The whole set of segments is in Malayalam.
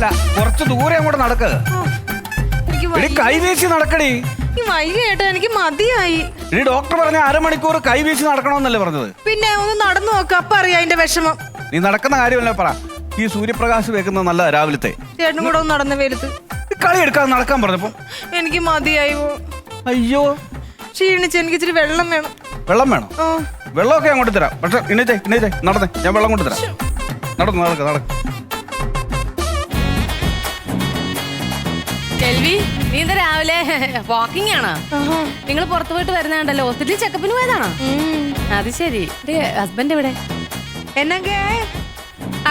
അല്ല കുറച്ച് ദൂരെ അങ്ങോട്ട് നടക്ക്. എനിക്ക് എടി വയ്യ. കൈ വീശി നടക്കടി. ഈ വയ്യ ചേട്ടാ എനിക്ക് മതിയായി. എടി ഡോക്ടർ പറഞ്ഞ അരമണിക്കൂർ കൈ വീശി നടക്കണമെന്നല്ലേ പറഞ്ഞത്? പിന്നെ ഒന്ന് നടന്നു നോക്ക അപ്പൊ അറിയാം അതിന്റെ വിഷമം. നീ നടക്കുന്ന കാര്യമല്ലേ പറ. ഈ സൂര്യപ്രകാശ് വെക്കുന്നത് നല്ല രാവിലത്തെ. ചേട്ടനും കൂടെ ഒന്ന് നടന്ന വെലുത്ത് ഈ കളി എടുക്കാതെ നടക്കാൻ പറഞ്ഞപ്പോ? എനിക്ക് മതിയായി പോ. അയ്യോ. ക്ഷീണിച്ച് എനിക്ക് ഇച്ചിരി വെള്ളം വേണം. വെള്ളം വേണം? ഓ വെള്ളമൊക്കെ അങ്ങോട്ട് തരാം പക്ഷെ ഇണീച്ചേ ഇണീച്ചേ നടന്നേ. ഞാൻ വെള്ളം കൊണ്ട് തരാം നടന്നു നടക്ക് നടക്ക്. സെൽവി നീ എന്താ രാവിലെ വാക്കിംഗ് ആണോ? നിങ്ങൾ പുറത്തു പോയിട്ട് വരുന്നുണ്ടല്ലോ ഹോസ്പിറ്റലിൽ ചെക്കപ്പിന് പോയതാണോ? അത് ശരി. ഹസ്ബൻഡ് എവിടെ? എന്നൊക്കെ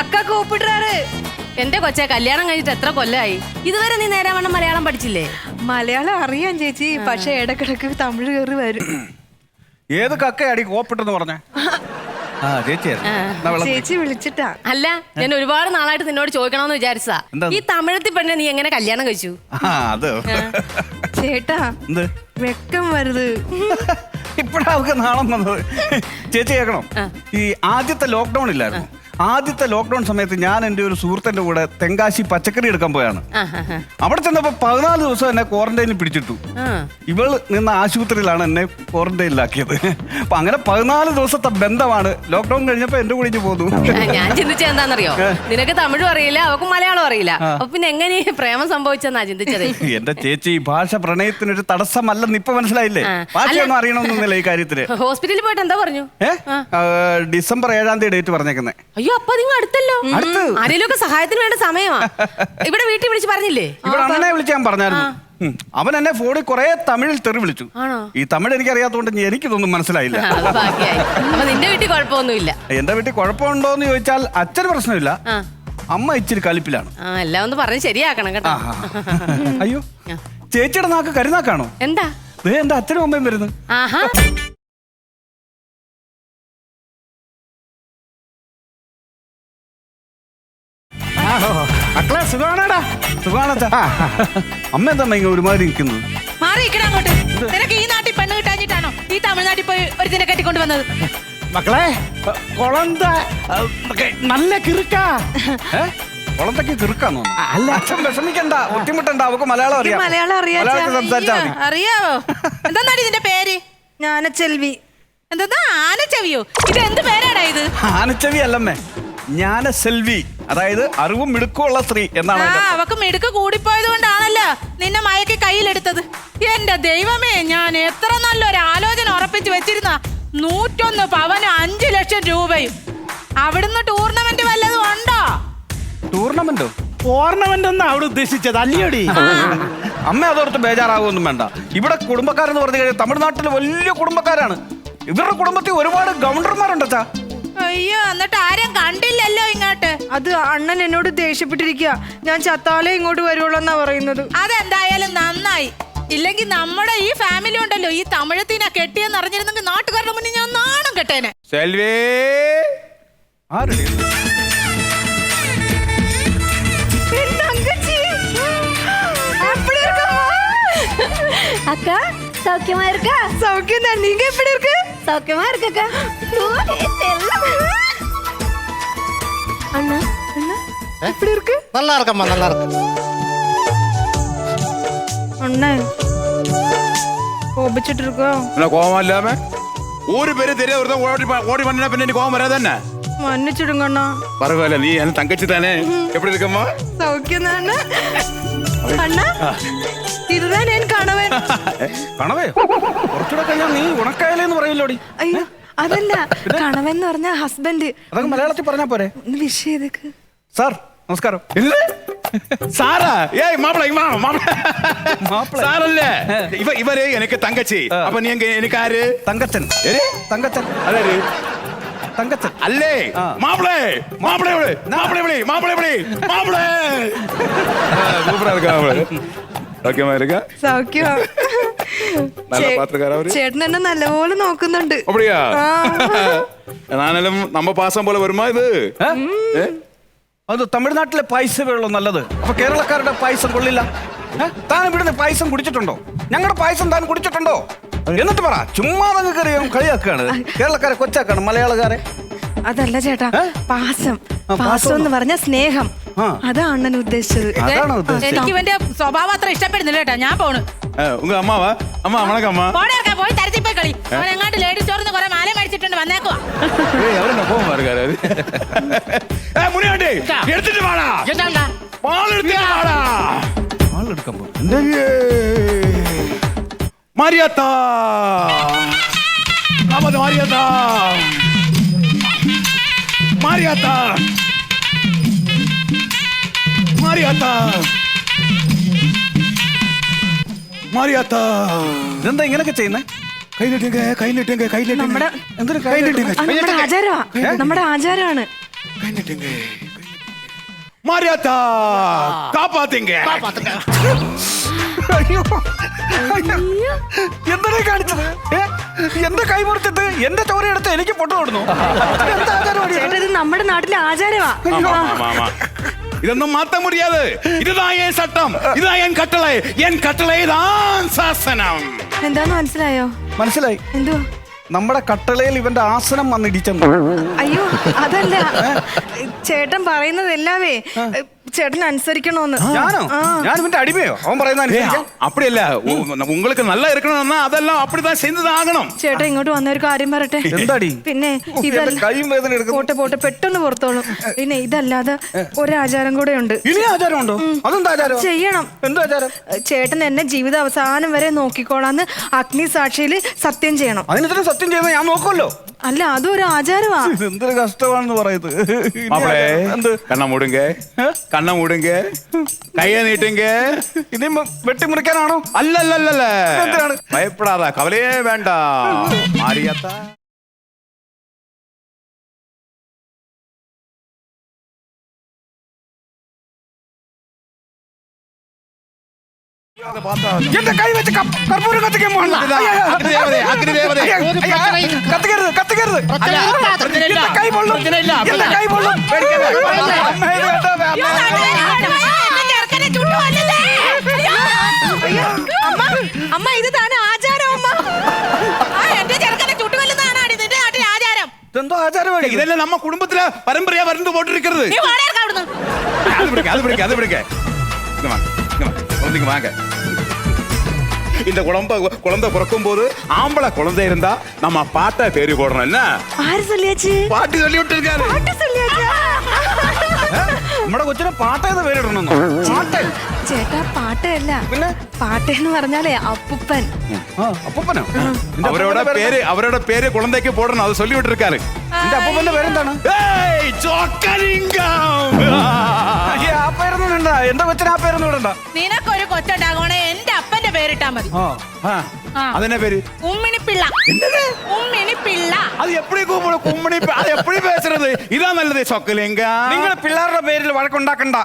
അക്ക കൂപ്പിട്ടാറ് എന്റെ കൊച്ചെ കല്യാണം കഴിഞ്ഞിട്ട് എത്ര കൊല്ലമായി ഇതുവരെ നീ നേരെ വണ്ണം മലയാളം പഠിച്ചില്ലേ? മലയാളം അറിയാം ചേച്ചി പക്ഷെ ഇടക്കിടക്ക് തമിഴ് കയറി വരും. ഏത് കക്കയാടി കോപ്പിട്ടെന്ന് പറഞ്ഞേ? ചേച്ചി വിളിച്ചിട്ടാ. അല്ല ഞാൻ ഒരുപാട് നാളായിട്ട് നിന്നോട് ചോദിക്കണമെന്ന് വിചാരിച്ചാ? ഈ തമിഴത്തിൽ പെണ്ണെ നീ എങ്ങനെ കല്യാണം കഴിച്ചു? ആ അത്? ചേട്ടാ എന്ത്? വെക്കം വരുത്. ഇപ്പഴാ നാളം വന്നത്? ചേച്ചി കേൾക്കണം? ഈ ആദ്യത്തെ ലോക്ക്ഡൌൺ ഇല്ലായിരുന്നു? ആദ്യത്തെ ലോക്ക്ഡൌൺ സമയത്ത് ഞാൻ എന്റെ ഒരു സുഹൃത്തിന്റെ കൂടെ തെങ്കാശി പച്ചക്കറി എടുക്കാൻ പോയാണ്. അവിടെ ചെന്നപ്പോ പതിനാല് ദിവസം എന്നെ ക്വാറന്റൈനിൽ പിടിച്ചിട്ടു. ഇവൾ നിന്ന ആശുപത്രിയിലാണ് എന്നെ ക്വാറന്റൈനിലാക്കിയത് അപ്പൊ അങ്ങനെ പതിനാല് ദിവസത്തെ ബന്ധമാണ്. ലോക്ക്ഡൌൺ കഴിഞ്ഞപ്പോ എന്റെ കൂടെ പോകുന്നു പോന്നു. ഞാൻ ചിന്തിച്ചത് എന്താണെന്നറിയോ? നിനക്ക് തമിഴും അറിയില്ല അവക്കും മലയാളം അറിയില്ല. പിന്നെ എങ്ങനെ പ്രേമം സംഭവിച്ചെന്നാ ചിന്തിച്ചത്? എന്റെ ചേച്ചി ഭാഷ പ്രണയത്തിനൊരു തടസ്സമല്ലെന്ന് ഇപ്പൊ മനസ്സിലായില്ലേ. ഭാഷയൊന്നും അറിയണമെന്നില്ല ഈ കാര്യത്തിൽ. ഹോസ്പിറ്റലിൽ പോയിട്ട് എന്താ പറഞ്ഞു? ഡിസംബർ ഏഴാം തീയതി ഡേറ്റ് പറഞ്ഞേക്കുന്നേ. അയ്യോ അപ്പൊ നിങ്ങൾ അടുത്തല്ലോ? അടുത്ത്. ആരെങ്കിലും ഒക്കെ സഹായത്തിന് വേണ്ട സമയമാ. ഇവിടെ വീട്ടിൽ വിളിച്ച് പറഞ്ഞില്ലേ? ഇവിടെ അണ്ണനെ വിളിച്ച് ഞാൻ പറഞ്ഞായിരുന്നു. ഉം. അവൻ എന്നെ ഫോണിൽ കുറെ തമിഴിൽ തെറി വിളിച്ചു. ആണോ? ഈ തമിഴ് എനിക്ക് അറിയാത്തതുകൊണ്ട് എനിക്കിതൊന്നും മനസ്സിലായില്ല. ആ, അത് ബാക്കിയായി അപ്പൊ നിന്റെ വീട്ടിൽ കുഴപ്പമൊന്നുമില്ല. എന്റെ വീട്ടിൽ കുഴപ്പമുണ്ടോ എന്ന് ചോദിച്ചാൽ അച്ഛന് പ്രശ്നമില്ല. ആ. അമ്മ ഇച്ചിരി കലിപ്പിലാണ്. ആ എല്ലാം ഒന്ന് പറഞ്ഞ് ശരിയാക്കണം കേട്ടോ. ആഹാ. അയ്യോ. ചേച്ചിയുടെ നാക്ക് കരുനാക്കാണോ? എന്താ? ദേ എന്റെ അച്ഛനും അമ്മയും വരുന്നു. ആഹാ. സുഖമാണോടാ അമ്മ എന്താ ഇങ്ങനെ ഒരുമാതിരി നിൽക്കുന്നത് മാറി നിൽക്കണം അങ്ങോട്ട് നിനക്ക് ഈ നാട്ടിൽ പെണ്ണ് കിട്ടാഞ്ഞിട്ടാണോ ഈ തമിഴ്നാട്ടിൽ പോയി ഒരുത്തിനെ കെട്ടിക്കൊണ്ട് വന്നത്? മക്കളെ കൊളന്ത നല്ല കിറുക്കാ. ഏ? കിറുക്കാന്നോ അല്ല. അച്ഛൻ വിഷമിക്കണ്ട ബുദ്ധിമുട്ടണ്ട. അവക്ക് മലയാളം അറിയാം. മലയാളം അറിയാം അറിയാവോ? എന്താന്നാടി ഇതിന്റെ പേര്? ജ്ഞാനച്ചെൽവി എന്താ ആനച്ചവിയോ? ഇത് എന്ത് പേരാടാ ഇത്? ആനച്ചെവി അല്ലമ്മേ ഞാന സെൽവി അതായത് അറിവും മിടുക്കുമുള്ള സ്ത്രീ എന്നാണ് ആ അതിന്റെ അർത്ഥം. അവക്ക് മിടുക്ക് കൂടിപ്പോയത് കൊണ്ടാണല്ലോ നിന്നെ മയക്കി കയ്യിലെടുത്തത്. എന്റെ ദൈവമേ ഞാൻ എത്ര നല്ലൊരു ആലോചന ഉറപ്പിച്ചു വെച്ചിരുന്ന നൂറ്റൊന്ന് പവന് അഞ്ചു ലക്ഷം രൂപയും. അവിടുന്ന് ടൂർണമെന്റ് വല്ലതും ഉണ്ടോ? ടൂർണമെന്റോ ഓർണമെന്റ് ഒന്നും അവിടെ ഉദ്ദേശിച്ചത് അല്ലയോടി. അമ്മ അതോർത്ത് ബേജാറാവൊന്നും വേണ്ട. ഇവിടെ കുടുംബക്കാരെന്ന് പറഞ്ഞു കഴിഞ്ഞാൽ തമിഴ്നാട്ടിൽ വലിയ കുടുംബക്കാരാണ്. ഇവരുടെ കുടുംബത്തിൽ ഒരുപാട് ഗവർണർമാരുണ്ടച്ചാ അയ്യോ എന്നിട്ട് ആരും കണ്ടില്ലല്ലോ ഇങ്ങോട്ട് അത് അണ്ണൻ എന്നോട് ദേഷ്യപ്പെട്ടിരിക്കുക ഞാൻ ചത്താലേ ഇങ്ങോട്ട് വരുവുള്ളൂ എന്നാ പറയുന്നത് അതെന്തായാലും നന്നായി ഇല്ലെങ്കിൽ നമ്മുടെ ഈ ഫാമിലി ഉണ്ടല്ലോ ഈ തമിഴത്തിനെ കെട്ടിയെന്ന് അറിഞ്ഞിരുന്നെങ്കിൽ നാട്ടുകാരുടെ മുന്നിൽ ഞാൻ നാണം കെട്ടേനെ സെൽവി ആരുടെ என் தங்கச்சி எப்படி இருக்கம்மா அக்கா சௌக்கியமா இருக்கா சௌக்கியம் தான் நீங்க எப்படி இருக்கு சௌக்கியமா இருக்கக்கா. அண்ணா அண்ணா எப்படி இருக்கு? நல்லா இருக்கம்மா நல்லா இருக்கு. அண்ணா கோபிச்சிட்டு இருக்கோ? என்ன கோபமா இல்லாம? ஊரு பேரு தெரிய ஒருத்தன் ஓடி ப- ஓடி பண்ணா பின்ன கோபம் வராது என்ன மன்னிச்சிடுங்க அண்ணா. பரவாயில்ல நீ என் தங்கச்சி தானே? எப்படி இருக்கம்மா? சௌக்கியம் தான் அண்ணா இதுதான் என் கணவன் കണവേ കുറച്ചുകൂടെ കഴിഞ്ഞാൽ നീ ഉണക്കായലെന്ന് പറയില്ലോടി അയ്യോ അതല്ല കണവൻ എന്ന് പറഞ്ഞ ഹസ്ബൻഡ് അതൊക്കെ മലയാളത്തിൽ പറഞ്ഞാ പോരെ ഒന്ന് വിഷ് ചെയ്തേക്ക് സാർ നമസ്കാരം സാറാ ഏയ് മാപ്പിള ഇങ്ങ് വാ, മാപ്പിള മാപ്പിള. സാറല്ലേ ഇവ ഇവര് എനിക്ക് തങ്കച്ചി ആ. അപ്പൊ നീ എങ്ക- എനിക്ക് ആര് തങ്കച്ചൻ ഏര്? തങ്കച്ചൻ അതാര് തങ്കച്ചൻ അല്ലേ ആ. മാപ്പിളേ മാപ്പിളെ വിളി മാപ്പിളെ വിളി മാപ്പിളെ വിളി മാപ്പിളേ സൂപ്പറാ ഇരിക്കാ മാപ്പിളെ ഓക്കെ ഇരിക്ക സൗഖ്യം നല്ല ചേ- പാത്രക്കാരാ അവര് ചേട്ടൻ എന്നെ നല്ലപോലെ നോക്കുന്നുണ്ട് அப்படியா ആ. நானும் நம்ம பாசம் போல வருமா இது ഏ? ഏ? അത് തമിഴ്നാട്ടിലെ പായസമേ നല്ലത് അപ്പൊ കേരളക്കാരുടെ പായസം കൊള്ളില്ല ഏ? താൻ ഇവിടുന്ന് പായസം കുടിച്ചിട്ടുണ്ടോ ഞങ്ങളുടെ പായസം താൻ കുടിച്ചിട്ടുണ്ടോ എന്നിട്ട് പറ ചുമ്മാ നിങ്ങൾക്ക് അറിയാം കളിയാക്കാണ് കേരളക്കാരെ കൊച്ചാക്കാണ് മലയാളക്കാരെ. അതല്ല ചേട്ടാ പാസം. പാസം എന്ന് പറഞ്ഞ സ്നേഹം. അതാണ് ഉദ്ദേശിച്ചത്. അതാണോ ഉദ്ദേശിച്ചത്? എനിക്ക് ഇവന്റെ സ്വഭാവം അത്ര ഇഷ്ടപ്പെടുന്നില്ല ചേട്ടാ ഞാൻ പോണു. ഉങ്ക അമ്മാവാ? അമ്മ വണക്കം അമ്മ പോടെ ഇറക്കാം, പോയി തരത്തി പോയി കളി. അവൻ എങ്ങാണ്ട് ലേഡീസ് ചോർന്ന് കുറെ മാല മേടിച്ചിട്ടുണ്ട് വന്നേക്കുവാ. എടുത്തിട്ട് വാടാ. എന്താ പോ വാടാ. ആളെടുക്കാൻ പോകും മാരിയാത്ത കാമത് മാരിയാത്ത മാരിയാത്ത മാരിയാത്ത മാരിയാത്ത ഇതെന്താ ഇങ്ങനെയൊക്കെ ചെയ്യുന്നേ കൈലിട്ടുങ്ക കൈലിട്ടുങ്ക കൈലിട്ടുങ്ക നമ്മുടെ എന്തൊരു കൈലിട്ടുങ്ക ആ, നമ്മുടെ ആചാരമാ നമ്മുടെ ആചാരമാണ് കൈലിട്ടുങ്ക മാരിയാത്ത കാപ്പാത്തിങ്ക അയ്യോ എന്താ കാണിച്ചത്? എന്റെ കൈമുറിച്ചിട്ട് എന്റെ ചോരയെടുത്ത് എനിക്ക് പൊട്ട കൊടുന്നു ചേട്ടാ നമ്മുടെ നാട്ടിലെ ആചാരമാ. ഇതൊന്നും മാറ്റാൻ മാറ്റ മുടിയാതെ ഇതായ ചട്ടം എൻ കട്ടളെ. എൻ കട്ടളെ ശാസനം. എന്താന്ന് മനസ്സിലായോ? മനസ്സിലായി. എന്തോ നമ്മുടെ കട്ടളയിൽ ഇവന്റെ ആസനം വന്നിടിച്ചെന്ന്. അയ്യോ അതല്ല. ചേട്ടൻ പറയുന്നതെല്ലാവേ ചേട്ടൻ അനുസരിക്കണോന്ന് ഞാനോ ആ. ഞാൻ ഇവന്റെ അടിമയോ അവൻ പറയുന്ന ஏய், അനുസരിക്കാം அப்படி இல்ல உ- உங்களுக்கு நல்லா இருக்கணும்னா அதெல்லாம் அப்படிதான் செஞ்சுதான் ஆகணும் ചേട്ടൻ ഇങ്ങോട്ട് വന്ന ഒരു കാര്യം പറയട്ടെ എന്താടി പിന്നെ എന്റെ ഇതല്ല കൈയും വേദന എടുക്കുന്നു പോട്ടെ പോട്ടെ പെട്ടെന്ന് പുറത്തോളും പിന്നെ ഇതല്ലാതെ ഒരാചാരം കൂടെ ഉണ്ട് ഇനി ആചാരമുണ്ടോ അതെന്താ ആചാരം ചെയ്യണം എന്താ ആചാരം ചേട്ടൻ എന്നെ ജീവിത അവസാനം വരെ നോക്കിക്കോളാന്ന് അഗ്നി സാക്ഷിയിൽ സത്യം ചെയ്യണം അതിനിത്ര സത്യം ചെയ്യുന്ന ഞാൻ നോക്കുമല്ലോ അല്ല അതൊരു ആചാരമാ. എന്തൊരു കഷ്ടമാണെന്ന് പറയുന്നത് മാപ്പിളേ കണ്ണ മൂടുങ്കേ? കണ്ണ മൂടുങ്കേ? കയ്യെ നീട്ടുങ്കേ? ഇനി വെട്ടിമുറിക്കാനാണോ? അല്ലല്ലേ ഭയപ്പെടാതെ കവലയെ വേണ്ട. മാറിയാത്ത എന്റെ കൈ വെച്ച് കർപ്പൂരം കത്തിക്കാൻ കത്തിക്കരുത് കത്തിക്കരുത് കൈ പൊള്ളും കൈ പൊള്ളും അമ്മ ഇത് താൻ ആചാരം അമ്മ എന്റെ ചെറുക്കനെ ചുട്ടുകൊല്ലുന്നതാണ് ഇതിന്റെ നാട്ടിലെ ആചാരം ഇതെന്തോ ആചാരമാണ് ഇതല്ലേ നമ്മ കുടുംബത്തിലെ പരമ്പരയാ വരണ്ടു പോട്ടിരിക്കരുത് അത് പിടിക്കാം അത് പിടിക്കാം അത് പിടിക്കാം அது பிடிக்க அது பிடிக்க அது பிடிக்க இங்க வாங்க இங்க வாங்க குழந்தைங்க வாங்க இந்த குழந்தை குழந்தை பிறக்கும் போது ஆம்பளை குழந்தை இருந்தா நம்ம பாட்டை பேரு போடணும் என்ன ആര് സല്യാച്ചി பாட்டு சொல்லி விட்டு இருக்காரு പാട്ട് സല്യാച്ച നമ്മുടെ കൊച്ചിനെ പാട്ടേത് പേരിടണമെന്നോ പാട്ട് ചേട്ടാ പാട്ടല്ല പിന്നെ? പാട്ടെന്ന് പറഞ്ഞാലേ അപ്പുപ്പൻ ആ, അപ്പൂപ്പനോ നിന്റെ அவரோட അപ്പൂപ്പന്റെ பேரு அவரோட பேரு குழந்தைக்கு போடணும் அது சொல்லி விட்டு இருக்காரு നിന്റെ അപ്പൂപ്പന്റെ പേരെന്താണ് ஏய் சொக்கலிங்கம் അയ്യേ, ആ പേരൊന്നും വേണ്ട എന്റെ കൊച്ചിന് ആ പേരൊന്നും ഇടണ്ട ഓ അതെന്നെ പേര് ഉമ്മിണിപ്പിള്ള എന്നത് ഉമ്മിണിപ്പിള്ള അത് എപ്പോഴും അത് എപ്പോഴും പേശണത് ഇതാ നല്ലത് ചൊക്കലിങ്ക നിങ്ങൾ പിള്ളേരുടെ പേരിൽ വഴക്കുണ്ടാക്കണ്ട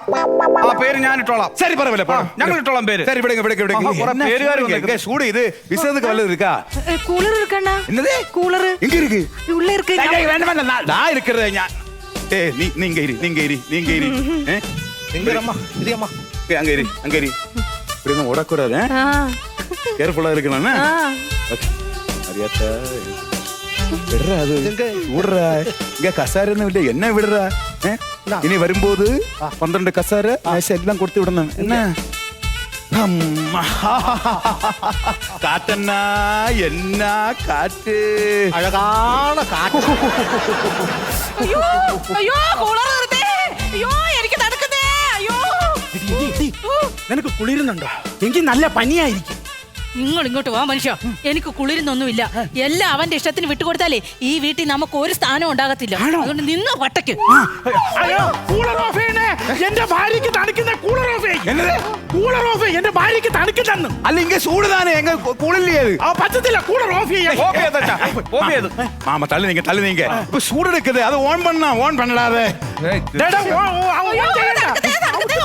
ആ പേര് ഞാൻ ശരി പറവില്ല ഞങ്ങൾ ഇട്ടോളാം പേര് சரி விடுங்க விடுங்க விடுங்க பேருகாரு எங்க சூடு இது விசதுக்கு வல்லது இருக்கா கூலர் இருக்கண்ணா என்னது கூலர் எங்க இருக்கு உள்ள இருக்கு வேண்டாம் வேண்டாம் நான் இருக்கிறது கேர்ஃபுல்லா இருக்கணும் ആ അറിയാത്ത വിടറാ അത് വിടറാ ഇങ്ങ കസാരൊന്നും ഇല്ല എന്നെ വിടറാ ഏ? ഇനി വരുമ്പോത് പന്ത്രണ്ട് കസാര മേശ എല്ലാം കൊടുത്തു വിടണം എന്നാ അമ്മ. കാറ്റന്നാ എന്നാ കാറ്റ് അഴകാണ് കാറ്റ് അയ്യോ അയ്യോ കൂളർ നിർത്തേ അയ്യോ എനിക്ക് തണുക്കുന്നേ അയ്യോ ഇടി, ഇടി, ഇടി. നിനക്ക് കുളിരുന്നുണ്ടോ എങ്കിൽ നല്ല പനിയായിരിക്കും നിങ്ങൾ ഇങ്ങോട്ട് വാ മനുഷ്യ. എനിക്ക് കുളിരുന്നൊന്നുമില്ല. എല്ലാം അവന്റെ ഇഷ്ടത്തിന് വിട്ടുകൊടുത്താലേ ഈ വീട്ടിൽ നമുക്ക് ഒരു സ്ഥാനം ഉണ്ടാകത്തില്ല. അതുകൊണ്ട് നിന്ന വട്ടക്ക് എന്റെ ഭാര്യക്ക് തണുക്കുന്ന കൂളർ ഓഫ് കൂളർ ഓഫ് എന്റെ ഭാര്യക്ക് തണുക്കുന്ന അല്ലെങ്കിൽ ചൂട് താനേ എങ്ക കൂളില്ലേ പറ്റത്തില്ല. കൂളർ ഓഫ് മാമ തള്ളി നീങ്ക തള്ളി നീങ്ക ഇപ്പൊ ചൂടെടുക്കുന്നത് അത് ഓൺ പണ്ണ ഓൺ പണ്ണാതെ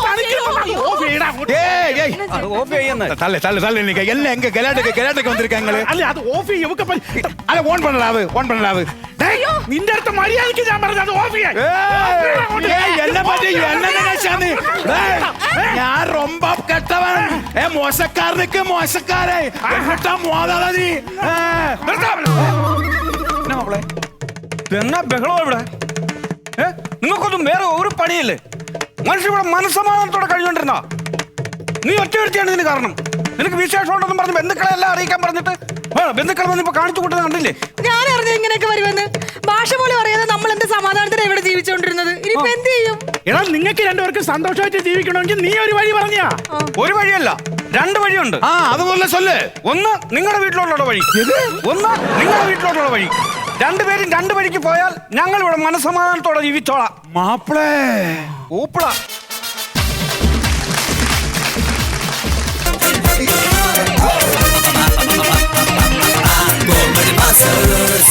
ഓഫ് ചെയ്യടാ, അങ്ങോട്ട്. ஏய் ஏய் അത് ഓഫ് ചെയ്യുന്ന தள்ளு தள்ளு தள்ளு நீங்க எல்லாம் எங்க கலாட்டுக்கு கலாட்டுக்கு வந்திருக்காங்களே അല്ല അത് ഓഫ് ചെയ്യും ഇവക്ക് പ- അല്ല ഓൺ பண்ணலாது ഓൺ பண்ணலாது ഡേയ്, നിന്റെ അടുത്ത് മര്യാദക്ക് ഞാൻ പറഞ്ഞത് അത് ഓഫ് ചെയ്യാൻ என்ன பத்தி என்ன நினைச்சானு ഞാൻ ரொம்ப കെട്ടവൻ ഏ മോശക്കാരനക്ക് മോശക്കാരെ എന്നിട്ടാ മോതാതെ നീ ഏ, നിർത്താം. എന്നാ മാപ്പിളെ? എന്നാ ബഹളം ഇവിടെ ഏ? നിങ്ങൾക്കൊന്നും വേറെ ഒരു പണിയില്ലേ മനുഷ്യ ഇവിടെ മനസ്സമാധാനത്തോടെ കഴിഞ്ഞുകൊണ്ടിരുന്ന നീ ഒറ്റ വ്യക്തിയാണ് ഇതിന് കാരണം. നിനക്ക് വിശേഷം ഉണ്ടെന്നും പറഞ്ഞ് ബന്ധുക്കളെ എല്ലാം അറിയിക്കാൻ പറഞ്ഞിട്ട് ബന്ധുക്കൾ വന്നിപ്പോ വന്ന് കാണിച്ചു കൂട്ടുന്ന കണ്ടില്ലേ? ഞാൻ അറിഞ്ഞു ഇങ്ങനെയൊക്കെ വരുമെന്ന്. ഭാഷ പോലെ അറിയാതെ നമ്മൾ എന്ത് സമാധാനത്തിന് ഇവിടെ ജീവിച്ചുകൊണ്ടിരുന്നത് ഇനിയിപ്പോ എന്ത് ചെയ്യും? എടാ നിങ്ങൾക്ക് രണ്ടുപേർക്കും സന്തോഷമായിട്ട് ജീവിക്കണമെങ്കിൽ നീ ഒരു വഴി പറഞ്ഞാ ഒരു വഴിയല്ല രണ്ട് വഴിയുണ്ട്. ആ അതുപോലെ ചൊല്ലേ. ഒന്ന് നിങ്ങളുടെ വീട്ടിലോട്ടുള്ള വഴി. ഒന്ന് നിങ്ങളുടെ വീട്ടിലോട്ടുള്ള വഴി. രണ്ടുപേരും രണ്ട് വഴിക്ക് പോയാൽ ഞങ്ങൾ ഇവിടെ മനസ്സമാധാനത്തോടെ ജീവിച്ചോളാം. മാപ്പിളേ ഊപ്പിള Comedy Masters